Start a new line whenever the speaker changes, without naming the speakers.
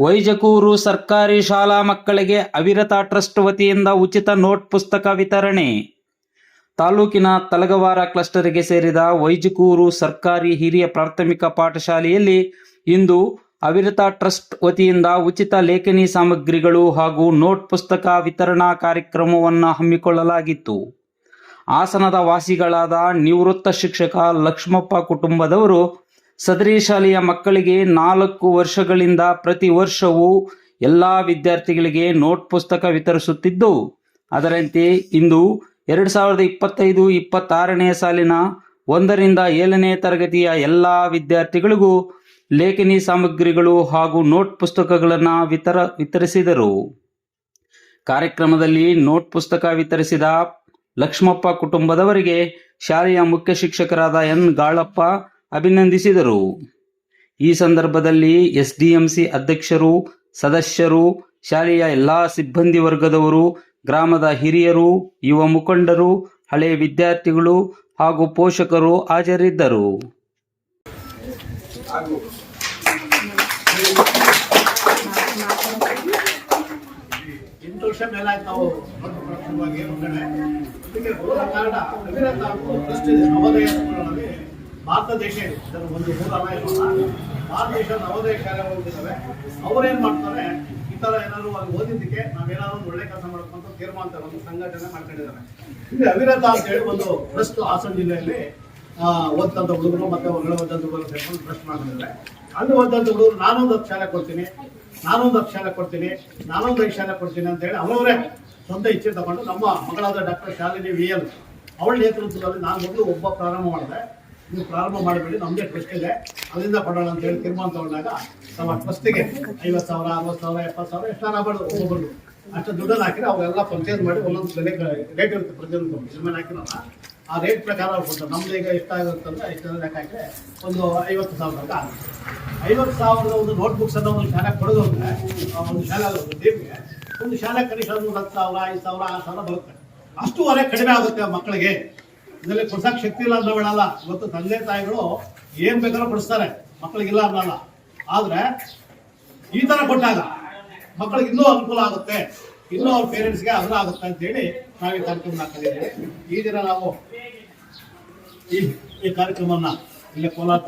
ವೈಜಕೂರು ಸರ್ಕಾರಿ ಶಾಲಾ ಮಕ್ಕಳಿಗೆ ಅವಿರತ ಟ್ರಸ್ಟ್ ವತಿಯಿಂದ ಉಚಿತ ನೋಟ್ ಪುಸ್ತಕ ವಿತರಣೆ. ತಾಲೂಕಿನ ತಲಗವಾರ ಕ್ಲಸ್ಟರ್ಗೆ ಸೇರಿದ ವೈಜಕೂರು ಸರ್ಕಾರಿ ಹಿರಿಯ ಪ್ರಾಥಮಿಕ ಪಾಠಶಾಲೆಯಲ್ಲಿ ಇಂದು ಅವಿರತ ಟ್ರಸ್ಟ್ ವತಿಯಿಂದ ಉಚಿತ ಲೇಖನಿ ಸಾಮಗ್ರಿಗಳು ಹಾಗೂ ನೋಟ್ ಪುಸ್ತಕ ವಿತರಣಾ ಕಾರ್ಯಕ್ರಮವನ್ನು ಹಮ್ಮಿಕೊಳ್ಳಲಾಗಿತ್ತು. ಹಾಸನದ ವಾಸಿಗಳಾದ ನಿವೃತ್ತ ಶಿಕ್ಷಕ ಲಕ್ಷ್ಮಪ್ಪ ಕುಟುಂಬದವರು ಸದರಿ ಶಾಲೆಯ ಮಕ್ಕಳಿಗೆ ನಾಲ್ಕು ವರ್ಷಗಳಿಂದ ಪ್ರತಿ ವರ್ಷವೂ ಎಲ್ಲ ವಿದ್ಯಾರ್ಥಿಗಳಿಗೆ ನೋಟ್ ಪುಸ್ತಕ ವಿತರಿಸುತ್ತಿದ್ದು, ಅದರಂತೆ ಇಂದು ಎರಡು ಸಾವಿರದ ಇಪ್ಪತ್ತೈದು ಇಪ್ಪತ್ತಾರನೇ ಸಾಲಿನ ಒಂದರಿಂದ ಏಳನೇ ತರಗತಿಯ ಎಲ್ಲ ವಿದ್ಯಾರ್ಥಿಗಳಿಗೂ ಲೇಖನಿ ಸಾಮಗ್ರಿಗಳು ಹಾಗೂ ನೋಟ್ ಪುಸ್ತಕಗಳನ್ನು ವಿತರ, ವಿತರಿಸಿದರು. ಕಾರ್ಯಕ್ರಮದಲ್ಲಿ ನೋಟ್ ಪುಸ್ತಕ ವಿತರಿಸಿದ ಲಕ್ಷ್ಮಪ್ಪ ಕುಟುಂಬದವರಿಗೆ ಶಾಲೆಯ ಮುಖ್ಯ ಶಿಕ್ಷಕರಾದ ಎನ್ ಗಾಳಪ್ಪ ಅಭಿನಂದಿಸಿದರು. ಈ ಸಂದರ್ಭದಲ್ಲಿ ಎಸ್ಡಿಎಂಸಿ ಅಧ್ಯಕ್ಷರು, ಸದಸ್ಯರು, ಶಾಲೆಯ ಎಲ್ಲಾ ಸಿಬ್ಬಂದಿ ವರ್ಗದವರು, ಗ್ರಾಮದ ಹಿರಿಯರು, ಯುವ ಮುಖಂಡರು, ಹಳೆ ವಿದ್ಯಾರ್ಥಿಗಳು ಹಾಗೂ ಪೋಷಕರು ಹಾಜರಿದ್ದರು.
ವರ್ಷ ಮೇಲಾಯ್ತು ಕಾರಣ ಭಾರತ ದೇಶ ಇದೆ. ಒಂದು ಮೂಲ ಭಾರತ ದೇಶ ನವೋದಯ ಶಾಲೆ ಹೋಗಿದ್ದಾವೆ ಅವ್ರೇನ್ ಮಾಡ್ತಾರೆ? ಈ ತರ ಏನಾದ್ರು ಅಲ್ಲಿ ಓದಿದ್ದಕ್ಕೆ ನಾವೇನಾದ್ರು ಒಂದು ಒಳ್ಳೆ ಕೆಲಸ ಮಾಡಬೇಕು ತೀರ್ಮಾನ ಒಂದು ಸಂಘಟನೆ ಮಾಡ್ಕೊಂಡಿದ್ದಾರೆ. ಇಲ್ಲಿ ಅವಿರತ ಅಂತ ಹೇಳಿ ಒಂದು ಟ್ರಸ್ಟ್ ಹಾಸನ ಜಿಲ್ಲೆಯಲ್ಲಿ ಓದ್ತಂತ ಹುಡುಗರು ಮತ್ತೆ ಒಳ್ಳೆ ಓದಂತ ಹುಡುಗರು ಸೇರ್ಕೊಂಡು ಟ್ರಸ್ಟ್ ಮಾಡಿದ್ದಾರೆ ಅಲ್ಲಿ ಓದಂತ ಹುಡುಗರು, ನಾನೊಂದು ಹತ್ತು ಶಾಲೆ ಕೊಡ್ತೀನಿ. ನಾನೊಂದು ಹತ್ತು ಶಾಲೆ ಕೊಡ್ತೀನಿ. ನಾನೊಂದು ಐದು ಶಾಲೆ ಕೊಡ್ತೀನಿ ಅಂತ ಹೇಳಿ ಅವರವರೇ ಸ್ವಂತ ಇಚ್ಛೆ ತಗೊಂಡು ನಮ್ಮ ಮಗಳಾದ ಡಾಕ್ಟರ್ ಶಾಲಿನಿ ವಿ ಎಲ್. ಅವಳ ನೇತೃತ್ವದಲ್ಲಿ ನಾನು ಮೊದಲು ಒಬ್ಬ ಪ್ರಾರಂಭ ಮಾಡಿದೆ. ನೀವು ಪ್ರಾರಂಭ ಮಾಡಬೇಡಿ ನಮ್ಮದೇ ಟ್ರಸ್ಟ್ ಇದೆ. ಅದರಿಂದ ಕೊಡೋಣ ಅಂತ ಹೇಳಿ ತೀರ್ಮಾನ ತಗೊಂಡಾಗ ನಮ್ಮ ಟ್ರಸ್ಟಿಗೆ ಐವತ್ತು ಸಾವಿರ, ಅರವತ್ತು ಸಾವಿರ, ಎಪ್ಪತ್ತು ಸಾವಿರ ಎಷ್ಟು ಆಗ್ಬಾರ್ದು ಒಬ್ಬೊಬ್ಬರು ಅಷ್ಟು ದುಡ್ಡನ್ನು ಹಾಕಿದ್ರೆ ಅವೆಲ್ಲ ಪರ್ಚೇಸ್ ಮಾಡಿ ಒಂದೊಂದು ಬೆಲೆ ರೇಟ್ ಇರುತ್ತೆ ಪ್ರತಿಯೊಂದು ಸಿನಿಮಾ ಹಾಕಿರಲ್ಲ. ಆ ರೇಟ್ ಪ್ರಕಾರ ಅವ್ರು ಕೊಡ್ತಾರೆ ನಮ್ದು ಈಗ ಎಷ್ಟಾಗುತ್ತೆ ಅಂತ ಎಷ್ಟು ಲೆಕ್ಕ ಹಾಕಿದ್ರೆ ಒಂದು ಐವತ್ತು ಸಾವಿರ ಅಂತ ಐವತ್ತು ಸಾವಿರದ ಒಂದು ನೋಟ್ಬುಕ್ಸ್ ಅನ್ನ ಒಂದು ಶಾಲೆ ಕೊಡೋದು ಅಂದರೆ ಒಂದು ಶಾಲೆ ಟೀಮ್ಗೆ ಒಂದು ಶಾಲೆ ಕನಿಷ್ಠ ಒಂದು ಹತ್ತು ಸಾವಿರ, ಐದು ಸಾವಿರ, ಆರು ಸಾವಿರ ಬರುತ್ತೆ. ಅಷ್ಟು ಹೊರೆ ಕಡಿಮೆ ಆಗುತ್ತೆ ಮಕ್ಕಳಿಗೆ. ಇದರಲ್ಲಿ ಕೊಡ್ಸಕ್ ಶಕ್ತಿ ಇಲ್ಲ ಅಂತ ಬೇಡಲ್ಲ ಇವತ್ತು ತಂದೆ ತಾಯಿಗಳು ಏನ್ ಬೇಕಾದ್ರೂ ಕೊಡಿಸ್ತಾರೆ. ಮಕ್ಕಳಿಗಿಲ್ಲ ಅನ್ನಲ್ಲ ಆದ್ರೆ ಈ ತರ ಕೊಟ್ಟಾಗ ಮಕ್ಕಳಿಗೆ ಇನ್ನೂ ಅನುಕೂಲ ಆಗುತ್ತೆ. ಇನ್ನೂ ಅವ್ರ ಪೇರೆಂಟ್ಸ್ಗೆ ಅನುಕೂಲ ಆಗುತ್ತೆ ಅಂತ ಹೇಳಿ ನಾವು ಈ ಕಾರ್ಯಕ್ರಮ ಈ ದಿನ ನಾವು ಈ ಕಾರ್ಯಕ್ರಮನ ಇಲ್ಲೇ ಕೋಲಾರ